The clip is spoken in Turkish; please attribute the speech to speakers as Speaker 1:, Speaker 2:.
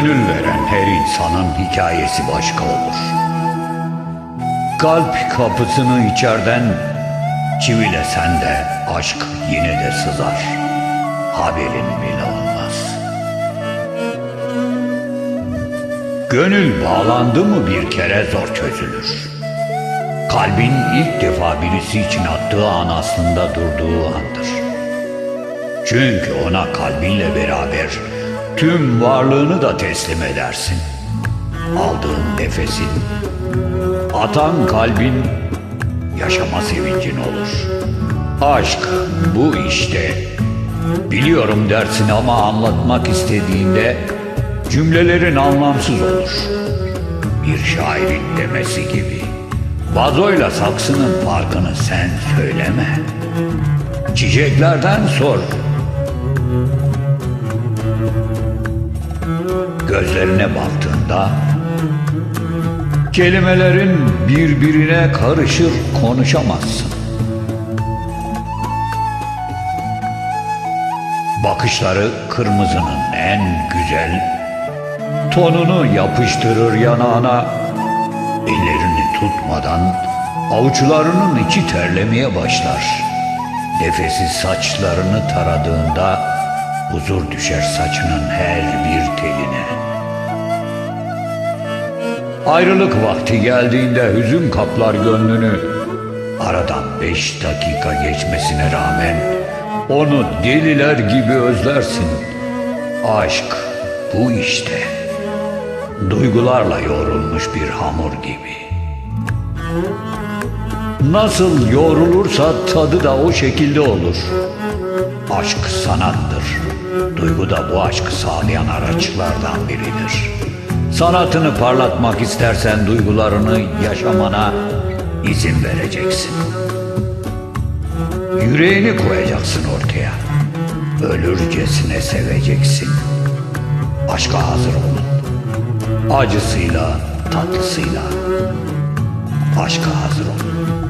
Speaker 1: Gönül veren her insanın hikayesi başka olur. Kalp kapısını içerden çivilesen de aşk yine de sızar. Haberin bile olmaz. Gönül bağlandı mı bir kere zor çözülür. Kalbin ilk defa birisi için attığı an aslında durduğu andır. Çünkü ona kalbinle beraber tüm varlığını da teslim edersin. Aldığın nefesin, atan kalbin yaşama sevincin olur. Aşk bu işte. Biliyorum dersin ama anlatmak istediğinde cümlelerin anlamsız olur. Bir şairin demesi gibi. Vazoyla saksının farkını sen söyleme. Çiçeklerden sor. Gözlerine baktığında kelimelerin birbirine karışır konuşamazsın. Bakışları kırmızının en güzel tonunu yapıştırır yanağına. Ellerini tutmadan avuçlarının içi terlemeye başlar. Nefesi saçlarını taradığında huzur düşer saçının her bir teline. Ayrılık vakti geldiğinde hüzün kaplar gönlünü. Aradan beş dakika geçmesine rağmen onu deliler gibi özlersin. Aşk bu işte. Duygularla yoğrulmuş bir hamur gibi. Nasıl yoğrulursa tadı da o şekilde olur. Aşk sanattır. Duygu da bu aşkı sağlayan araçlardan biridir. Sanatını parlatmak istersen duygularını yaşamana izin vereceksin. Yüreğini koyacaksın ortaya. Ölürcesine seveceksin. Aşka hazır olun. Acısıyla, tatlısıyla. Aşka hazır olun.